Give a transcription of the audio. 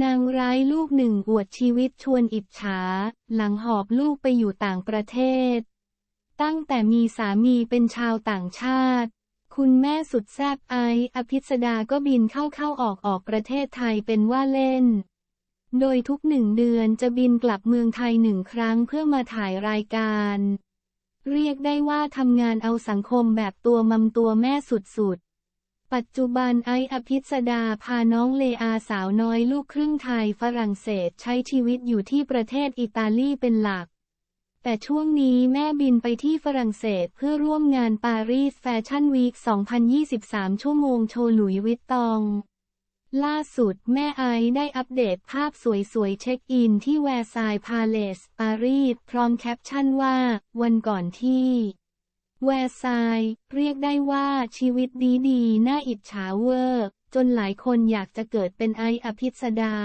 นางร้ายลูกหนึ่งอวดชีวิตชวนอิจฉา หลังหอบลูกไปอยู่ต่างประเทศ ตั้งแต่มีสามีเป็นชาวต่างชาติ คุณแม่สุดแซ่บไอ อภิสดาก็บินเข้าเข้าออกออกประเทศไทยเป็นว่าเล่น โดยทุกหนึ่งเดือนจะบินกลับเมืองไทยหนึ่งครั้งเพื่อมาถ่ายรายการ เรียกได้ว่าทำงานเอาสังคมแบบตัวมัมตัวแม่สุดๆ ปัจจุบันไออภิสดาพาน้องเลอาสาวน้อยลูกครึ่งไทยฝรั่งเศสใช้ชีวิตอยู่ที่ประเทศอิตาลีเป็นหลัก แต่ช่วงนี้แม่บินไปที่ฝรั่งเศสเพื่อร่วมงานปารีสแฟชั่นวีค 2023 ชั่วโมงโชว์หลุยวิตตอง ล่าสุดแม่ไอได้อัปเดตภาพสวยๆเช็คอินที่แวร์ซายพาเลสปารีสพร้อมแคปชั่นว่า วันก่อนที่ แวร์ซายเรียกได้ว่าชีวิตดีๆน่าอิจฉาเวอร์ จนหลายคนอยากจะเกิดเป็นไออภิสดา